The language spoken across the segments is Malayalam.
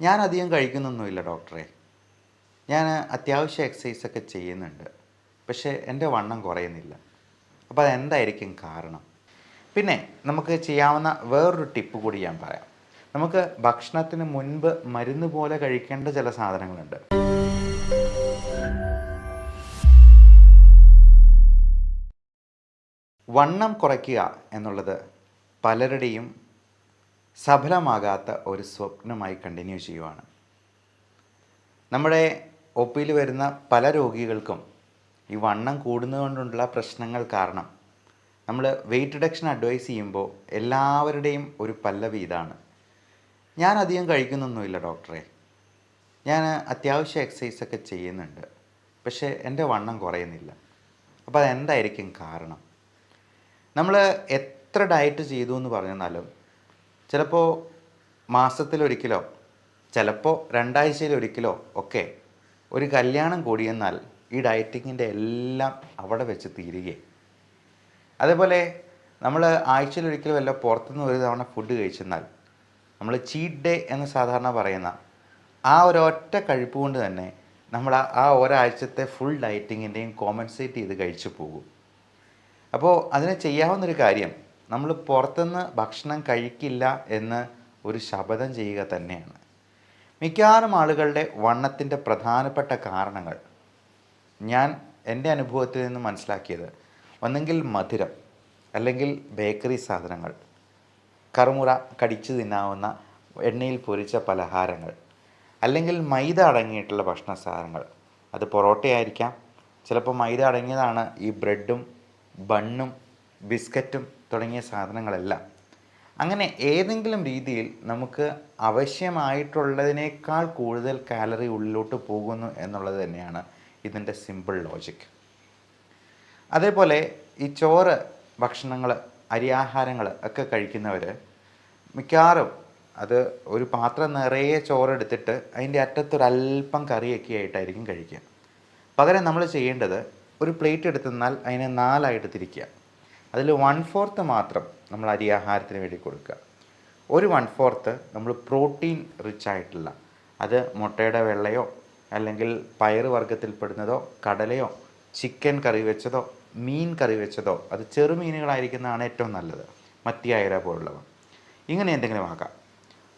ഞാൻ അധികം കഴിക്കുന്നൊന്നുമില്ല ഡോക്ടറെ. ഞാൻ അത്യാവശ്യം എക്സസൈസൊക്കെ ചെയ്യുന്നുണ്ട്. പക്ഷേ എന്റെ വണ്ണം കുറയുന്നില്ല. അപ്പോൾ അതെന്തായിരിക്കും കാരണം? പിന്നെ നമുക്ക് ചെയ്യാവുന്ന വേറൊരു ടിപ്പ് കൂടി ഞാൻ പറയാം. നമുക്ക് ഭക്ഷണത്തിന് മുൻപ് മരുന്ന് പോലെ കഴിക്കേണ്ട ചില സാധനങ്ങളുണ്ട്. വണ്ണം കുറയ്ക്കുക എന്നുള്ളത് പലരുടെയും സഫലമാകാത്ത ഒരു സ്വപ്നമായി കണ്ടിന്യൂ ചെയ്യുവാണ്. നമ്മുടെ ഒ പിയിൽ വരുന്ന പല രോഗികൾക്കും ഈ വണ്ണം കൂടുന്നതുകൊണ്ടുള്ള പ്രശ്നങ്ങൾ കാരണം നമ്മൾ വെയിറ്റ് റിഡക്ഷൻ അഡ്വൈസ് ചെയ്യുമ്പോൾ എല്ലാവരുടെയും ഒരു പല്ലവി ഇതാണ്. ഞാൻ അധികം കഴിക്കുന്നൊന്നുമില്ല ഡോക്ടറെ ഞാൻ അത്യാവശ്യം എക്സസൈസൊക്കെ ചെയ്യുന്നുണ്ട്. പക്ഷേ എന്റെ വണ്ണം കുറയുന്നില്ല. അപ്പോൾ അതെന്തായിരിക്കും കാരണം? നമ്മൾ എത്ര ഡയറ്റ് ചെയ്തു എന്ന് പറഞ്ഞാലും ചിലപ്പോൾ മാസത്തിലൊരിക്കലോ ചിലപ്പോൾ രണ്ടാഴ്ചയിലൊരിക്കലോ ഒക്കെ ഒരു കല്യാണം കൂടിയെന്നാൽ ഈ ഡയറ്റിങ്ങിന്റെ എല്ലാം അവിടെ വെച്ച് തീരുകയും അതേപോലെ നമ്മൾ ആഴ്ചയിലൊരിക്കലും വല്ല പുറത്തുനിന്ന് ഒരു തവണ ഫുഡ് കഴിച്ചെന്നാൽ നമ്മൾ ചീറ്റ് ഡേ എന്ന് സാധാരണ പറയുന്ന ആ ഒരൊറ്റ കഴിപ്പ് കൊണ്ട് തന്നെ നമ്മൾ ആ ഒരാഴ്ചത്തെ ഫുൾ ഡയറ്റിങ്ങിന്റെയും കോമ്പൻസേറ്റ് ചെയ്ത് കഴിച്ചു പോകും. അപ്പോൾ അതിന് ചെയ്യാവുന്നൊരു കാര്യം നമ്മൾ പുറത്തുനിന്ന് ഭക്ഷണം കഴിക്കില്ല എന്ന് ഒരു ശപഥം ചെയ്യുക തന്നെയാണ്. മിക്കവാറും ആളുകളുടെ വണ്ണത്തിന്റെ പ്രധാനപ്പെട്ട കാരണങ്ങൾ ഞാൻ എന്റെ അനുഭവത്തിൽ നിന്ന് മനസ്സിലാക്കിയത് ഒന്നെങ്കിൽ മധുരം അല്ലെങ്കിൽ ബേക്കറി സാധനങ്ങൾ കറുമുറ കടിച്ചു തിന്നാവുന്ന എണ്ണയിൽ പൊരിച്ച പലഹാരങ്ങൾ അല്ലെങ്കിൽ മൈദ അടങ്ങിയിട്ടുള്ള ഭക്ഷണ സാധനങ്ങൾ. അത് പൊറോട്ടയായിരിക്കാം. ചിലപ്പോൾ മൈദ അടങ്ങിയതാണ് ഈ ബ്രെഡും ബണ്ണും ബിസ്ക്കറ്റും തുടങ്ങിയ സാധനങ്ങളെല്ലാം. അങ്ങനെ ഏതെങ്കിലും രീതിയിൽ നമുക്ക് ആവശ്യമായിട്ടുള്ളതിനേക്കാൾ കൂടുതൽ കാലറി ഉള്ളിലോട്ട് പോകുന്നു എന്നുള്ളത് തന്നെയാണ് ഇതിന്റെ സിമ്പിൾ ലോജിക്. അതേപോലെ ഈ ചോറ് ഭക്ഷണങ്ങൾ അരിയാഹാരങ്ങൾ ഒക്കെ കഴിക്കുന്നവർ മിക്കവാറും അത് ഒരു പാത്രം നിറയെ ചോറെടുത്തിട്ട് അതിന്റെ അറ്റത്തൊരല്പം കറിയൊക്കെ ആയിട്ടായിരിക്കും കഴിക്കുക. പകരം നമ്മൾ ചെയ്യേണ്ടത് ഒരു പ്ലേറ്റ് എടുത്തെന്നാൽ അതിനെ നാലായിട്ട് തിരിക്കുക. അതിൽ വൺ ഫോർത്ത് മാത്രം നമ്മൾ അരി ആഹാരത്തിന് വേണ്ടി കൊടുക്കുക. ഒരു വൺ ഫോർത്ത് നമ്മൾ പ്രോട്ടീൻ റിച്ച് ആയിട്ടുള്ള അത് മുട്ടയുടെ വെള്ളയോ അല്ലെങ്കിൽ പയറ് വർഗത്തിൽപ്പെടുന്നതോ കടലയോ ചിക്കൻ കറി വെച്ചതോ മീൻ കറി വെച്ചതോ അത് ചെറുമീനുകളായിരിക്കുന്നതാണ് ഏറ്റവും നല്ലത്. മത്തിയായര പോലുള്ളവ. ഇങ്ങനെ എന്തെങ്കിലും ആകാം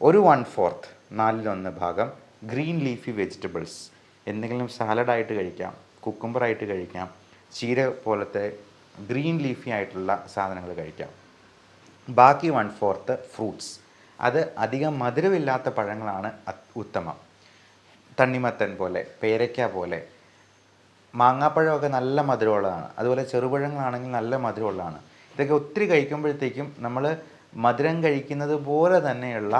ഒരു വൺ ഫോർത്ത് നാലിലൊന്ന് ഭാഗം ഗ്രീൻ ലീഫി വെജിറ്റബിൾസ് എന്തെങ്കിലും സാലഡായിട്ട് കഴിക്കാം കുക്കുംബറായിട്ട് കഴിക്കാം ചീര പോലത്തെ ഗ്രീൻ ലീഫി ആയിട്ടുള്ള സാധനങ്ങൾ കഴിക്കാം. ബാക്കി വൺ ഫോർത്ത് ഫ്രൂട്ട്സ് അത് അധികം മധുരമില്ലാത്ത പഴങ്ങളാണ് ഉത്തമം. തണ്ണിമത്തൻ പോലെ പേരയ്ക്ക പോലെ മാങ്ങാപ്പഴമൊക്കെ നല്ല മധുരമുള്ളതാണ്. അതുപോലെ ചെറുപഴങ്ങളാണെങ്കിൽ നല്ല മധുരമുള്ളതാണ്. ഇതൊക്കെ ഒത്തിരി കഴിക്കുമ്പോഴത്തേക്കും നമ്മൾ മധുരം കഴിക്കുന്നത് പോലെ തന്നെയുള്ള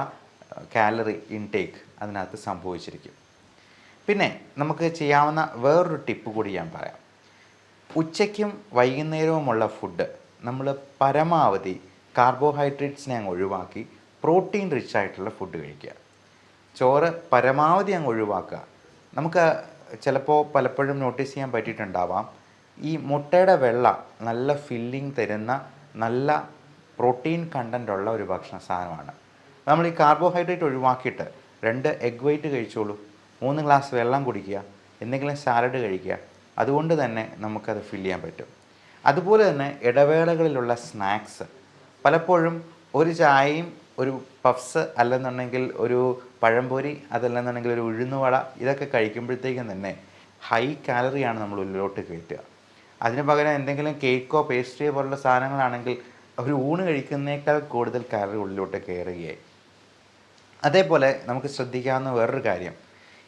കാലറി ഇൻടേക്ക് അതിനകത്ത് സംഭവിച്ചിരിക്കും. പിന്നെ നമുക്ക് ചെയ്യാവുന്ന വേറൊരു ടിപ്പ് കൂടി ഞാൻ പറയാം. ഉച്ചയ്ക്കും വൈകുന്നേരവുമുള്ള ഫുഡ് നമ്മൾ പരമാവധി കാർബോഹൈഡ്രേറ്റ്സിനെ അങ്ങ് ഒഴിവാക്കി പ്രോട്ടീൻ റിച്ച് ആയിട്ടുള്ള ഫുഡ് കഴിക്കുക. ചോറ് പരമാവധി അങ്ങ് ഒഴിവാക്കുക. നമുക്ക് ചിലപ്പോൾ പലപ്പോഴും നോട്ടീസ് ചെയ്യാൻ പറ്റിയിട്ടുണ്ടാവാം. ഈ മുട്ടയുടെ വെള്ള നല്ല ഫില്ലിംഗ് തരുന്ന നല്ല പ്രോട്ടീൻ കണ്ടന്റ് ഉള്ള ഒരു ഭക്ഷണ സാധനമാണ്. നമ്മൾ ഈ കാർബോഹൈഡ്രേറ്റ് ഒഴിവാക്കിയിട്ട് രണ്ട് എഗ് വൈറ്റ് കഴിച്ചോളൂ. മൂന്ന് ഗ്ലാസ് വെള്ളം കുടിക്കുക. എന്തെങ്കിലും സാലഡ് കഴിക്കുക. അതുകൊണ്ട് തന്നെ നമുക്കത് ഫില്ല് ചെയ്യാൻ പറ്റും. അതുപോലെ തന്നെ ഇടവേളകളിലുള്ള സ്നാക്സ് പലപ്പോഴും ഒരു ചായയും ഒരു പഫ്സ് അല്ലെന്നുണ്ടെങ്കിൽ ഒരു പഴംപൊരി അതല്ലെന്നുണ്ടെങ്കിൽ ഒരു ഉഴുന്നുവട ഇതൊക്കെ കഴിക്കുമ്പോഴത്തേക്കും തന്നെ ഹൈ കാലറിയാണ് നമ്മൾ ഉള്ളിലോട്ട് കയറ്റുക. അതിന് പകരം എന്തെങ്കിലും കേക്കോ പേസ്ട്രിയോ പോലുള്ള സാധനങ്ങളാണെങ്കിൽ ഒരു ഊണ് കഴിക്കുന്നേക്കാൾ കൂടുതൽ കാലറി ഉള്ളിലോട്ട് കയറുകയായി. അതേപോലെ നമുക്ക് ശ്രദ്ധിക്കാവുന്ന വേറൊരു കാര്യം.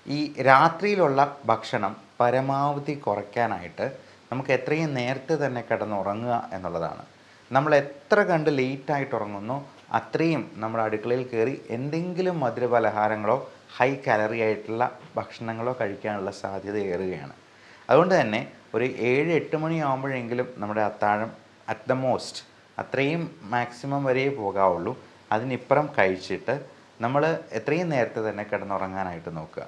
ഈ രാത്രിയിലുള്ള ഭക്ഷണം പരമാവധി കുറയ്ക്കാനായിട്ട് നമുക്ക് എത്രയും നേരത്തെ തന്നെ കിടന്നുറങ്ങുക എന്നുള്ളതാണ്. നമ്മൾ എത്ര കണ്ട് ലേറ്റായിട്ട് ഉറങ്ങുന്നു അത്രയും നമ്മുടെ അടുക്കളയിൽ കയറി എന്തെങ്കിലും മധുരപലഹാരങ്ങളോ ഹൈ കാലറി ആയിട്ടുള്ള ഭക്ഷണങ്ങളോ കഴിക്കാനുള്ള സാധ്യത ഏറുകയാണ്. അതുകൊണ്ട് തന്നെ ഒരു ഏഴ് എട്ട് മണിയാകുമ്പോഴെങ്കിലും നമ്മുടെ അത്താഴം അറ്റ് ദ മോസ്റ്റ് അത്രയും മാക്സിമം വരെ പോകാവുള്ളൂ. അതിനിപ്പുറം കഴിച്ചിട്ട് നമ്മൾ എത്രയും നേരത്തെ തന്നെ കിടന്നുറങ്ങാനായിട്ട് നോക്കുക.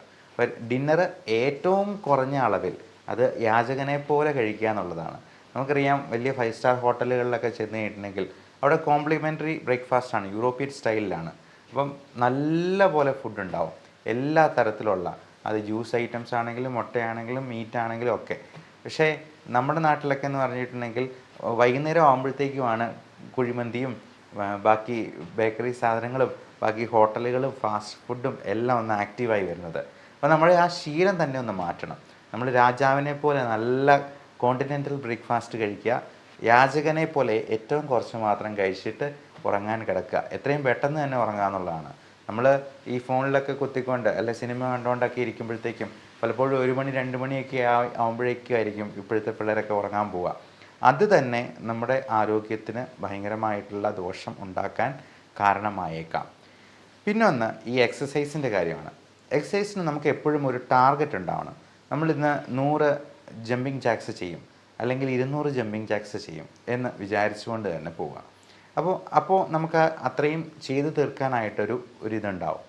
ഡിന്നർ ഏറ്റവും കുറഞ്ഞ അളവിൽ അത് യാചകനെ പോലെ കഴിക്കുക എന്നുള്ളതാണ്. നമുക്കറിയാം വലിയ ഫൈവ് സ്റ്റാർ ഹോട്ടലുകളിലൊക്കെ ചെന്ന് കഴിഞ്ഞിട്ടുണ്ടെങ്കിൽ അവിടെ കോംപ്ലിമെന്ററി ബ്രേക്ക്ഫാസ്റ്റ് ആണ് യൂറോപ്യൻ സ്റ്റൈലിലാണ് അപ്പം നല്ല പോലെ ഫുഡ് ഉണ്ടാവും. എല്ലാ തരത്തിലുള്ള അത് ജ്യൂസ് ഐറ്റംസ് ആണെങ്കിലും മുട്ടയാണെങ്കിലും മീറ്റ് ആണെങ്കിലും ഒക്കെ. പക്ഷേ നമ്മുടെ നാട്ടിലൊക്കെ എന്ന് പറഞ്ഞിട്ടുണ്ടെങ്കിൽ വൈകുന്നേരം ആകുമ്പോഴത്തേക്കുമാണ് കുഴിമന്തിയും ബാക്കി ബേക്കറി സാധനങ്ങളും ബാക്കി ഹോട്ടലുകളും ഫാസ്റ്റ് ഫുഡും എല്ലാം ഒന്ന് ആക്റ്റീവായി വരുന്നത്. അപ്പോൾ നമ്മൾ ആ ശീലം തന്നെ ഒന്ന് മാറ്റണം. നമ്മൾ രാജാവിനെ പോലെ നല്ല കോണ്ടിനെന്റൽ ബ്രേക്ക്ഫാസ്റ്റ് കഴിക്കുക. യാചകനെ പോലെ ഏറ്റവും കുറച്ച് മാത്രം കഴിച്ചിട്ട് ഉറങ്ങാൻ കിടക്കുക. എത്രയും പെട്ടെന്ന് തന്നെ ഉറങ്ങുക എന്നുള്ളതാണ്. നമ്മൾ ഈ ഫോണിലൊക്കെ കുത്തിക്കൊണ്ട് അല്ലെ സിനിമ കണ്ടുകൊണ്ടൊക്കെ ഇരിക്കുമ്പോഴത്തേക്കും പലപ്പോഴും ഒരു മണി രണ്ട് മണിയൊക്കെ ആവുമ്പോഴേക്കായിരിക്കും ഇപ്പോഴത്തെ പിള്ളേരൊക്കെ ഉറങ്ങാൻ പോവുക. അത് തന്നെ നമ്മുടെ ആരോഗ്യത്തിന് ഭയങ്കരമായിട്ടുള്ള ദോഷം ഉണ്ടാക്കാൻ കാരണമായേക്കാം. പിന്നൊന്ന് ഈ എക്സസൈസിന്റെ കാര്യമാണ്. എക്സസൈസിന് നമുക്ക് എപ്പോഴും ഒരു ടാർഗറ്റ് ഉണ്ടാവണം. നമ്മൾ ഇന്ന് നൂറ് ജമ്പിങ് ജാക്സ് ചെയ്യും. അല്ലെങ്കിൽ ഇരുന്നൂറ് ജമ്പിങ് ജാക്സ് ചെയ്യും എന്ന് വിചാരിച്ചുകൊണ്ട് തന്നെ പോവുക. അപ്പോൾ അപ്പോൾ നമുക്ക് അത്രയും ചെയ്തു തീർക്കാനായിട്ടൊരു ഒരു ഇതുണ്ടാവും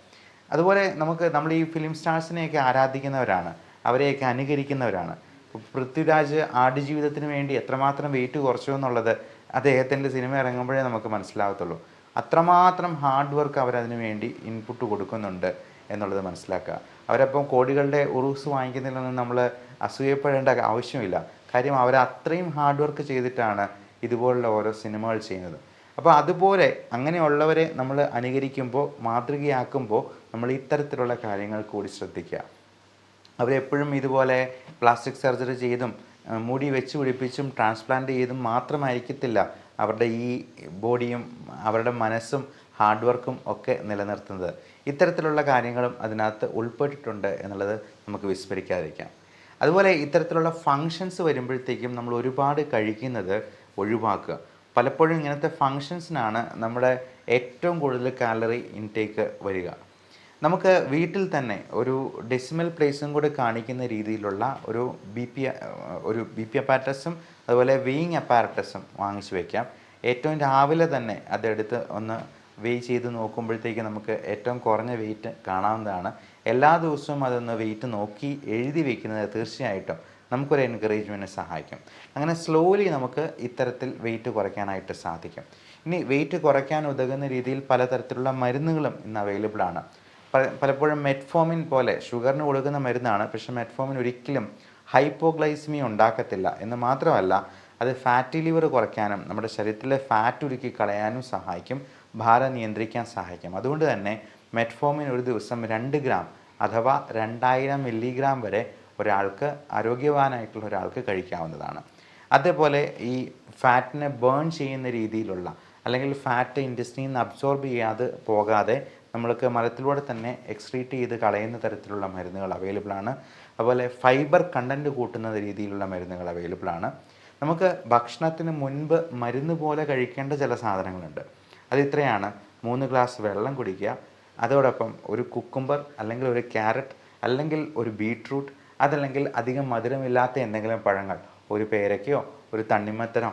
അതുപോലെ നമുക്ക് നമ്മൾ ഈ ഫിലിം സ്റ്റാർസിനെയൊക്കെ ആരാധിക്കുന്നവരാണ്. അവരെയൊക്കെ അനുകരിക്കുന്നവരാണ്. പൃഥ്വിരാജ് ആടുജീവിതത്തിന് വേണ്ടി എത്രമാത്രം വെയിറ്റ് കുറച്ചു എന്നുള്ളത് അദ്ദേഹത്തിന്റെ സിനിമ ഇറങ്ങുമ്പോഴേ നമുക്ക് മനസ്സിലാകത്തുള്ളൂ അത്രമാത്രം ഹാർഡ് വർക്ക് അവരതിനു വേണ്ടി ഇൻപുട്ട് കൊടുക്കുന്നുണ്ട്. എന്നുള്ളത് മനസ്സിലാക്കുക. അവരപ്പം കോടികളുടെ ഉറൂസ് വാങ്ങിക്കുന്നതിലൊന്നും നമ്മൾ അസൂയപ്പെടേണ്ട ആവശ്യമില്ല. കാര്യം അവർ അത്രയും ഹാർഡ് വർക്ക് ചെയ്തിട്ടാണ് ഇതുപോലുള്ള ഓരോ സിനിമകൾ ചെയ്യുന്നത്. അപ്പോൾ അതുപോലെ അങ്ങനെയുള്ളവരെ നമ്മൾ അനുകരിക്കുമ്പോൾ മാതൃകയാക്കുമ്പോൾ നമ്മൾ ഇത്തരത്തിലുള്ള കാര്യങ്ങൾ കൂടി ശ്രദ്ധിക്കുക. അവരെപ്പോഴും ഇതുപോലെ പ്ലാസ്റ്റിക് സർജറി ചെയ്തും മുടി വെച്ച് പിടിപ്പിച്ചും ട്രാൻസ്പ്ലാന്റ് ചെയ്തും മാത്രമായിരിക്കത്തില്ല അവരുടെ ഈ ബോഡിയും അവരുടെ മനസ്സും ഹാർഡ് വർക്കും ഒക്കെ നിലനിർത്തുന്നത്. ഇത്തരത്തിലുള്ള കാര്യങ്ങളും അതിനകത്ത് ഉൾപ്പെട്ടിട്ടുണ്ട് എന്നുള്ളത് നമുക്ക് വിസ്മരിക്കാതിരിക്കാം. അതുപോലെ ഇത്തരത്തിലുള്ള ഫങ്ഷൻസ് വരുമ്പോഴത്തേക്കും നമ്മൾ ഒരുപാട് കഴിക്കുന്നത് ഒഴിവാക്കുക. പലപ്പോഴും ഇങ്ങനത്തെ ഫങ്ഷൻസിനാണ് നമ്മുടെ ഏറ്റവും കൂടുതൽ കാലറി ഇൻടേക്ക് വരിക. നമുക്ക് വീട്ടിൽ തന്നെ ഒരു ഡെസിമൽ പ്ലേസും കൂടെ കാണിക്കുന്ന രീതിയിലുള്ള ഒരു ബി പി ഒരു ബി പി അപ്പാരറ്റസും അതുപോലെ വെയിങ് അപ്പാരറ്റസും വാങ്ങിച്ചു വയ്ക്കാം ഏറ്റവും രാവിലെ തന്നെ അതെടുത്ത് ഒന്ന് വെയ് ചെയ്ത് നോക്കുമ്പോഴത്തേക്ക് നമുക്ക് ഏറ്റവും കുറഞ്ഞ വെയിറ്റ് കാണാവുന്നതാണ്. എല്ലാ ദിവസവും അതൊന്ന് വെയിറ്റ് നോക്കി എഴുതി വയ്ക്കുന്നത് തീർച്ചയായിട്ടും നമുക്കൊരു എൻകറേജ്മെന്റ് സഹായിക്കും. അങ്ങനെ സ്ലോലി നമുക്ക് ഇത്തരത്തിൽ വെയിറ്റ് കുറയ്ക്കാനായിട്ട് സാധിക്കും. ഇനി വെയിറ്റ് കുറയ്ക്കാൻ ഉതകുന്ന രീതിയിൽ പലതരത്തിലുള്ള മരുന്നുകളും ഇന്ന് അവൈലബിൾ ആണ്. പലപ്പോഴും മെറ്റ്ഫോമിൻ പോലെ ഷുഗറിന് കൊടുക്കുന്ന മരുന്നാണ്. പക്ഷെ മെറ്റ്ഫോമിൻ ഒരിക്കലും ഹൈപ്പോഗ്ലൈസിമി ഉണ്ടാക്കത്തില്ല. എന്ന് മാത്രമല്ല അത് ഫാറ്റി ലിവർ കുറയ്ക്കാനും നമ്മുടെ ശരീരത്തിലെ ഫാറ്റ് ഉരുക്കി കളയാനും സഹായിക്കും. ഭാരം നിയന്ത്രിക്കാൻ സഹായിക്കും. അതുകൊണ്ട് തന്നെ മെറ്റ്ഫോമിൻ ഒരു ദിവസം രണ്ട് ഗ്രാം അഥവാ രണ്ടായിരം മില്ലിഗ്രാം വരെ ഒരാൾക്ക് ആരോഗ്യവാനായിട്ടുള്ള ഒരാൾക്ക് കഴിക്കാവുന്നതാണ്. അതേപോലെ ഈ ഫാറ്റിനെ ബേൺ ചെയ്യുന്ന രീതിയിലുള്ള അല്ലെങ്കിൽ ഫാറ്റ് ഇൻഡസ്ട്രിയിൽ നിന്ന് അബ്സോർബ് ചെയ്യാതെ പോകാതെ നമ്മൾക്ക് മലത്തിലൂടെ തന്നെ എക്സ്ട്രീറ്റ് ചെയ്ത് കളയുന്ന തരത്തിലുള്ള മരുന്നുകൾ അവൈലബിൾ ആണ്. അതുപോലെ ഫൈബർ കണ്ടന്റ് കൂട്ടുന്ന രീതിയിലുള്ള മരുന്നുകൾ അവൈലബിൾ ആണ്. നമുക്ക് ഭക്ഷണത്തിന് മുൻപ് മരുന്ന് പോലെ കഴിക്കേണ്ട ചില സാധനങ്ങളുണ്ട്. അത് ഇത്രയാണ് മൂന്ന് ഗ്ലാസ് വെള്ളം കുടിക്കുക. അതോടൊപ്പം ഒരു കുക്കുംബർ അല്ലെങ്കിൽ ഒരു ക്യാരറ്റ് അല്ലെങ്കിൽ ഒരു ബീട്രൂട്ട് അതല്ലെങ്കിൽ അധികം മധുരമില്ലാത്ത എന്തെങ്കിലും പഴങ്ങൾ ഒരു പേരയ്ക്കയോ ഒരു തണ്ണിമത്തനോ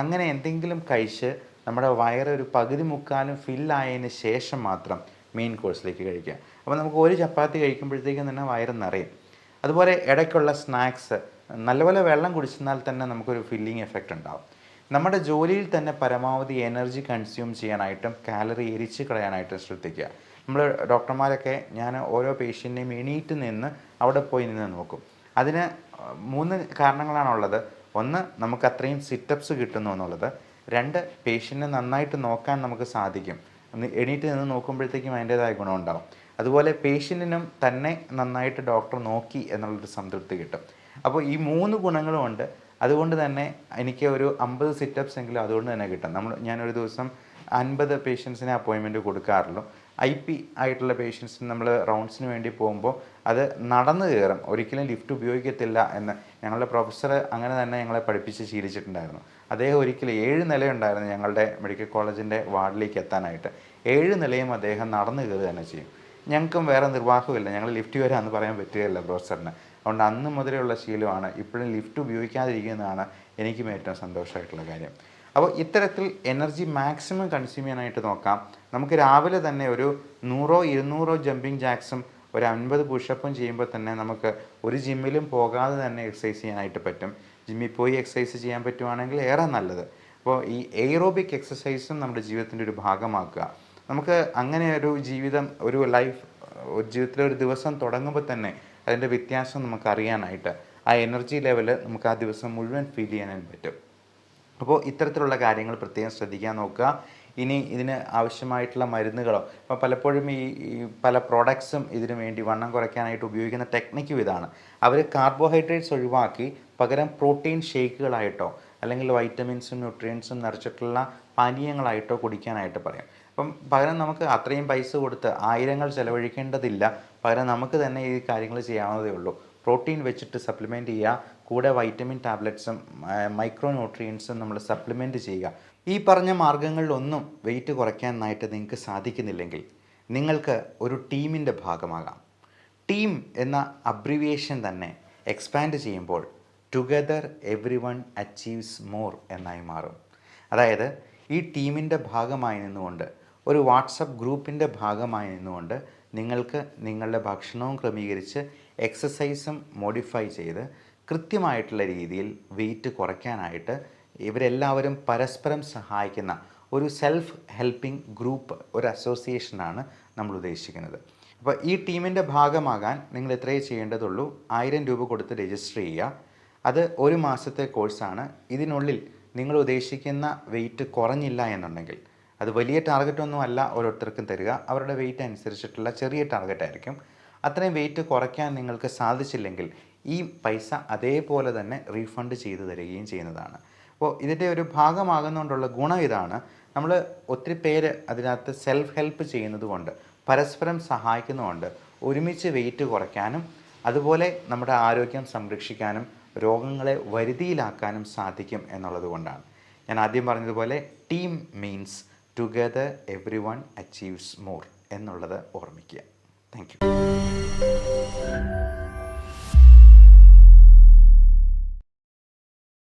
അങ്ങനെ എന്തെങ്കിലും കഴിച്ച് നമ്മുടെ വയറ് ഒരു പകുതി മുക്കാലും ഫില്ലായതിന് ശേഷം മാത്രം മെയിൻ കോഴ്സിലേക്ക് കഴിക്കുക. അപ്പോൾ നമുക്ക് ഒരു ചപ്പാത്തി കഴിക്കുമ്പോഴത്തേക്കും തന്നെ വയറ് നിറയും. അതുപോലെ ഇടയ്ക്കുള്ള സ്നാക്സ് നല്ലപോലെ വെള്ളം കുടിച്ചെന്നാൽ തന്നെ നമുക്കൊരു ഫില്ലിങ് എഫക്റ്റ് ഉണ്ടാവും. നമ്മുടെ ജോലിയിൽ തന്നെ പരമാവധി എനർജി കൺസ്യൂം ചെയ്യാനായിട്ടും കാലറി എരിച്ച് കളയാനായിട്ടും ശ്രദ്ധിക്കുക. നമ്മൾ ഡോക്ടർമാരൊക്കെ ഞാൻ ഓരോ പേഷ്യന്റിനെയും എണീറ്റ് നിന്ന് അവിടെ പോയി നിന്ന് നോക്കും. അതിന് മൂന്ന് കാരണങ്ങളാണുള്ളത്. ഒന്ന് നമുക്ക് അത്രയും സിറ്റപ്സ് കിട്ടുന്നു എന്നുള്ളത്. രണ്ട് പേഷ്യന്റിനെ നന്നായിട്ട് നോക്കാൻ നമുക്ക് സാധിക്കും. എണീറ്റ് നിന്ന് നോക്കുമ്പോഴത്തേക്കും അതിന്റേതായ ഗുണമുണ്ടാകും അതുപോലെ പേഷ്യന്റിനും തന്നെ നന്നായിട്ട് ഡോക്ടർ നോക്കി എന്നുള്ളൊരു സംതൃപ്തി കിട്ടും. അപ്പോൾ ഈ മൂന്ന് ഗുണങ്ങളുമുണ്ട്. അതുകൊണ്ട് തന്നെ എനിക്ക് ഒരു അമ്പത് സിറ്റപ്സ് എങ്കിലും അതുകൊണ്ട് തന്നെ കിട്ടും. നമ്മൾ ഞാനൊരു ദിവസം അൻപത് പേഷ്യൻസിനെ അപ്പോയിൻമെന്റ് കൊടുക്കാറുള്ളൂ. ഐ പി ആയിട്ടുള്ള പേഷ്യൻസിന് നമ്മൾ റൗണ്ട്സിന് വേണ്ടി പോകുമ്പോൾ അത് നടന്നു കയറും. ഒരിക്കലും ലിഫ്റ്റ് ഉപയോഗിക്കത്തില്ല എന്ന്. ഞങ്ങളുടെ പ്രൊഫസർ അങ്ങനെ തന്നെ ഞങ്ങളെ പഠിപ്പിച്ച് ശീലിച്ചിട്ടുണ്ടായിരുന്നു. അദ്ദേഹം ഒരിക്കലും ഏഴ് നിലയുണ്ടായിരുന്നു ഞങ്ങളുടെ മെഡിക്കൽ കോളേജിന്റെ വാർഡിലേക്ക് എത്താനായിട്ട്. ഏഴ് നിലയും അദ്ദേഹം നടന്നു കയറുക തന്നെ ചെയ്യും. ഞങ്ങൾക്കും വേറെ നിർവാഹമില്ല ഞങ്ങൾ ലിഫ്റ്റ് വരാമെന്ന് പറയാൻ പറ്റുകയില്ല പ്രൊഫസറിന് അതുകൊണ്ട് അന്ന് മുതലുള്ള ശീലമാണ്. ഇപ്പോഴും ലിഫ്റ്റ് ഉപയോഗിക്കാതിരിക്കുന്നതാണ് എനിക്കും ഏറ്റവും സന്തോഷമായിട്ടുള്ള കാര്യം. അപ്പോൾ ഇത്തരത്തിൽ എനർജി മാക്സിമം കൺസ്യൂം ചെയ്യാനായിട്ട് നോക്കാം. നമുക്ക് രാവിലെ തന്നെ ഒരു നൂറോ ഇരുന്നൂറോ ജമ്പിങ് ജാക്സും ഒരു അൻപത് പുഷപ്പും ചെയ്യുമ്പോൾ തന്നെ നമുക്ക് ഒരു ജിമ്മിലും പോകാതെ തന്നെ എക്സസൈസ് ചെയ്യാനായിട്ട് പറ്റും. ജിമ്മിൽ പോയി എക്സസൈസ് ചെയ്യാൻ പറ്റുവാണെങ്കിൽ ഏറെ നല്ലത്. അപ്പോൾ ഈ എയ്റോബിക് എക്സസൈസും നമ്മുടെ ജീവിതത്തിന്റെ ഒരു ഭാഗമാക്കുക. നമുക്ക് അങ്ങനെ ഒരു ജീവിതം ഒരു ലൈഫ് ജീവിതത്തിലെ ഒരു ദിവസം തുടങ്ങുമ്പോൾ തന്നെ അതിന്റെ വ്യത്യാസം നമുക്ക് അറിയാനായിട്ട് ആ എനർജി ലെവൽ നമുക്ക് ആ ദിവസം മുഴുവൻ ഫീൽ ചെയ്യാനായിട്ട് പറ്റും. അപ്പോൾ ഇത്തരത്തിലുള്ള കാര്യങ്ങൾ പ്രത്യേകം ശ്രദ്ധിക്കാൻ നോക്കുക. ഇനി ഇതിന് ആവശ്യമായിട്ടുള്ള മരുന്നുകളോ ഇപ്പോൾ പലപ്പോഴും ഈ പല പ്രോഡക്ട്സും ഇതിനു വേണ്ടി വണ്ണം കുറയ്ക്കാനായിട്ട് ഉപയോഗിക്കുന്ന ടെക്നിക്കും ഇതാണ്. അവർ കാർബോഹൈഡ്രേറ്റ്സ് ഒഴിവാക്കി പകരം പ്രോട്ടീൻ ഷേക്കുകളായിട്ടോ അല്ലെങ്കിൽ വൈറ്റമിൻസും ന്യൂട്രിയൻസും നിറച്ചിട്ടുള്ള പാനീയങ്ങളായിട്ടോ കുടിക്കാനായിട്ട് പറയും. അപ്പം പകരം നമുക്ക് അത്രയും പൈസ കൊടുത്ത് ആയിരങ്ങൾ ചെലവഴിക്കേണ്ടതില്ല. പകരം നമുക്ക് തന്നെ ഈ കാര്യങ്ങൾ ചെയ്യാവുന്നതേ ഉള്ളൂ. പ്രോട്ടീൻ വെച്ചിട്ട് സപ്ലിമെന്റ് ചെയ്യുക കൂടെ വൈറ്റമിൻ ടാബ്ലറ്റ്സും മൈക്രോ ന്യൂട്രിയൻസും നമ്മൾ സപ്ലിമെന്റ് ചെയ്യുക. ഈ പറഞ്ഞ മാർഗങ്ങളിലൊന്നും വെയിറ്റ് കുറയ്ക്കാനായിട്ട് നിങ്ങൾക്ക് സാധിക്കുന്നില്ലെങ്കിൽ നിങ്ങൾക്ക് ഒരു ടീമിന്റെ ഭാഗമാകാം. ടീം എന്ന അബ്രിവിയേഷൻ തന്നെ എക്സ്പാൻഡ് ചെയ്യുമ്പോൾ together every one achieves more എന്നായി മാറും. അതായത് ഈ ടീമിന്റെ ഭാഗമായി നിന്നുകൊണ്ട് ഒരു വാട്സപ്പ് ഗ്രൂപ്പിന്റെ ഭാഗമായി നിന്നുകൊണ്ട് നിങ്ങൾക്ക് നിങ്ങളുടെ ഭക്ഷണവും ക്രമീകരിച്ച് എക്സസൈസും മോഡിഫൈ ചെയ്ത് കൃത്യമായിട്ടുള്ള രീതിയിൽ വെയിറ്റ് കുറയ്ക്കാനായിട്ട് ഇവരെല്ലാവരും പരസ്പരം സഹായിക്കുന്ന ഒരു സെൽഫ് ഹെൽപ്പിംഗ് ഗ്രൂപ്പ് ഒരു അസോസിയേഷനാണ് നമ്മൾ ഉദ്ദേശിക്കുന്നത്. അപ്പോൾ ഈ ടീമിന്റെ ഭാഗമാകാൻ നിങ്ങൾ ഇത്രയേ ചെയ്യേണ്ടതുള്ളൂ. ആയിരം രൂപ കൊടുത്ത് രജിസ്റ്റർ ചെയ്യുക. അത് ഒരു മാസത്തെ കോഴ്സാണ് ഇതിനുള്ളിൽ നിങ്ങൾ ഉദ്ദേശിക്കുന്ന വെയിറ്റ് കുറഞ്ഞില്ല എന്നുണ്ടെങ്കിൽ അത് വലിയ ടാർഗറ്റൊന്നും അല്ല ഓരോരുത്തർക്കും തരിക. അവരുടെ വെയിറ്റ് അനുസരിച്ചിട്ടുള്ള ചെറിയ ടാർഗറ്റ് ആയിരിക്കും. അത്രയും വെയിറ്റ് കുറയ്ക്കാൻ നിങ്ങൾക്ക് സാധിച്ചില്ലെങ്കിൽ ഈ പൈസ അതേപോലെ തന്നെ റീഫണ്ട് ചെയ്തു തരികയും ചെയ്യുന്നതാണ്. അപ്പോൾ ഇതിന്റെ ഒരു ഭാഗമാകുന്നതുകൊണ്ടുള്ള ഗുണം ഇതാണ്. നമ്മൾ ഒത്തിരി പേര് അതിനകത്ത് സെൽഫ് ഹെൽപ്പ് ചെയ്യുന്നതുകൊണ്ട് പരസ്പരം സഹായിക്കുന്നതുകൊണ്ട് ഒരുമിച്ച് വെയിറ്റ് കുറയ്ക്കാനും അതുപോലെ നമ്മുടെ ആരോഗ്യം സംരക്ഷിക്കാനും രോഗങ്ങളെ വരുതിയിലാക്കാനും സാധിക്കും എന്നുള്ളത് കൊണ്ടാണ്. ഞാൻ ആദ്യം പറഞ്ഞതുപോലെ team means together everyone achieves more എന്നുള്ളത് ഓർമ്മിക്കുക. Thank you